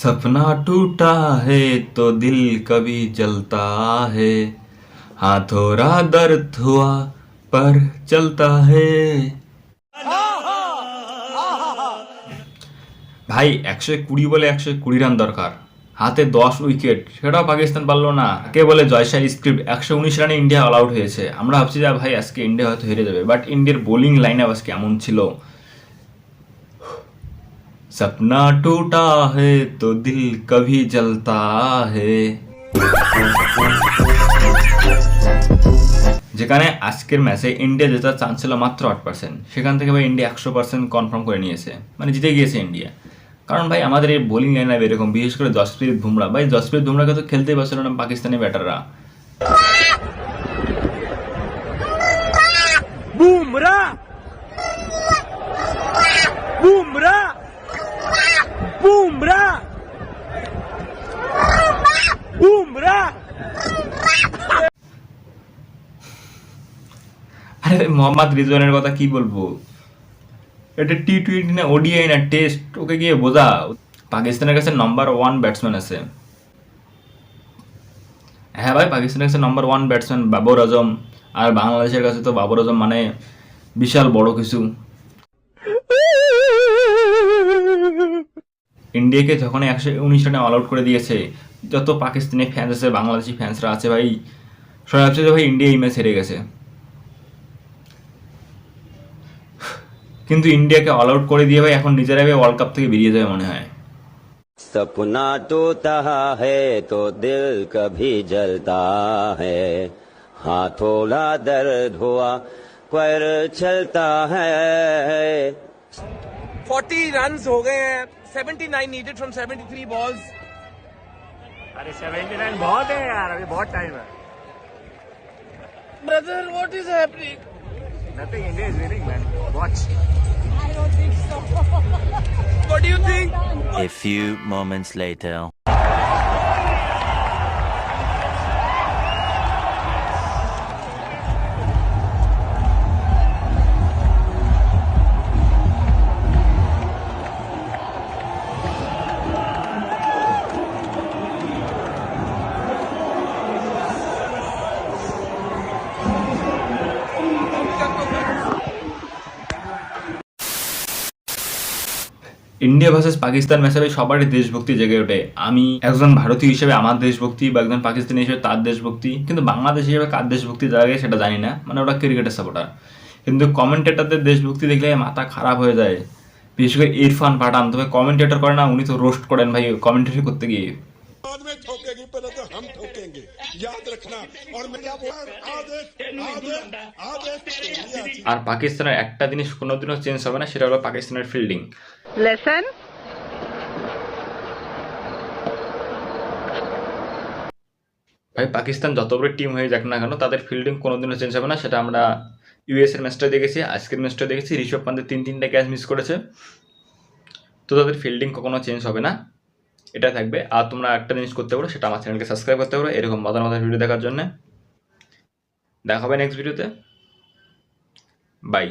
सपना टूटा है तो दिल कभी जलता है हाँ थोड़ा दर्द हुआ पर चलता है ভাই একশো কুড়ি বলে একশো কুড়ি রান দরকার হাতে দশ উইকেট সেটাও পাকিস্তান পারলো না কে বলে জয়শাহ স্ক্রিপ্ট একশো উনিশ রানে ইন্ডিয়া অল আউট হয়েছে আমরা ভাবছি যে ভাই আজকে ইন্ডিয়া হয়তো হেরে যাবে বাট ইন্ডিয়ার বোলিং লাইন আপ আজকে এমন ছিল सपना टूटा है तो दिल कभी जलता है যেখানে আজকের ম্যাচে ইন্ডিয়া জেতার চান্স ছিল মাত্র আট পার্সেন্ট সেখান থেকে ভাই ইন্ডিয়া একশো পার্সেন্ট কনফার্ম করে নিয়েছে মানে জিতে গিয়েছে ইন্ডিয়া কারণ ভাই আমাদের এই বোলিং লাইন আপ এরকম বিশেষ করে জসপ্রীত বুমরা ভাই জসপ্রীত বুমরাকে তো খেলতেই পারছিল না পাকিস্তানি ব্যাটাররা Bumrah! Bumrah! মোহাম্মদ রিজওয়ানের কথা কি বলব? এটা টি টোয়েন্টি না ওডিআই না টেস্ট ওকে গিয়ে বোঝা। পাকিস্তানের কাছে নাম্বার ওয়ান ব্যাটসম্যান আছে। হ্যাঁ ভাই, পাকিস্তানের কাছে number one batsman Babar Azam, আর বাংলাদেশের কাছে তো বাবর আজম মানে বিশাল বড় কিছু। ইন্ডিয়াকে যখন একশো উনিশ রানে অল আউট করে দিয়েছে, যত পাকিস্তানি ফ্যান্স আছে, বাংলাদেশি ফ্যান্সরা আছে ভাই সবাই ভাই ইন্ডিয়া এই ম্যাচ হেরে গেছে। কিন্তু ইন্ডিয়াকে অল আউট করে দিয়ে ভাই এখন নিজেরাই ভাই ওয়ার্ল্ড কাপ থেকে বেরিয়ে যাবে মনে হয় सपना टूटा है तो दिल कभी जलता है हाँ थोड़ा दर्द हुआ पर चलता है 40 runs हो गए हैं 79 needed from 73 balls अरे 79 बहुत है यार अभी बहुत टाइम है Nothing. India is winning, man. Watch. I don't think so. what do you think? A few moments later. India versus Pakistan ম্যাচে ভাই সবারই দেশভক্তি জেগে ওঠে আমি একজন ভারতীয় হিসেবে আমার দেশভক্তি বা একজন পাকিস্তানি হিসেবে তার দেশভক্তি কিন্তু বাংলাদেশ হিসেবে কার দেশভক্তি জাগে সেটা জানি না মানে ওরা ক্রিকেটের সাপোর্টার কিন্তু কমেন্টেটারদের দেশভক্তি দেখলে মাথা খারাপ হয়ে যায় বিশেষ করে ইরফান পাঠান তবে কমেন্টেটর করে না উনি তো রোস্ট করেন ভাই কমেন্টেটর করতে গিয়ে बाद में ठोकेगी पहले तो हम ठोकेंगे याद रखना और मैं क्या बोल आदेश आदेश आदेश आदेश আর পাকিস্তানের একটা জিনিস কোনোদিনও চেঞ্জ হবে না সেটা হলো পাকিস্তানের ফিল্ডিং Lesson ভাই, পাকিস্তান যত বড় টিম হয়ে যাক না কেন, তাদের ফিল্ডিং কোনোদিনও চেঞ্জ হবে না, সেটা আমরা ইউএস এর ম্যাচটা দেখেছি, আজকের ম্যাচটা দেখেছি, ঋষভ পান্তের তিন তিনটা ক্যাচ মিস করেছে। তো তাদের ফিল্ডিং কখনো চেঞ্জ হবে না, এটা থাকবে। আর তোমরা একটা জিনিস করতে পারো, সেটা আমার চ্যানেলকে সাবস্ক্রাইব করতে পারো, এরকম মজার মজার ভিডিও দেখার জন্য। দেখা হবে নেক্সট ভিডিওতে বাই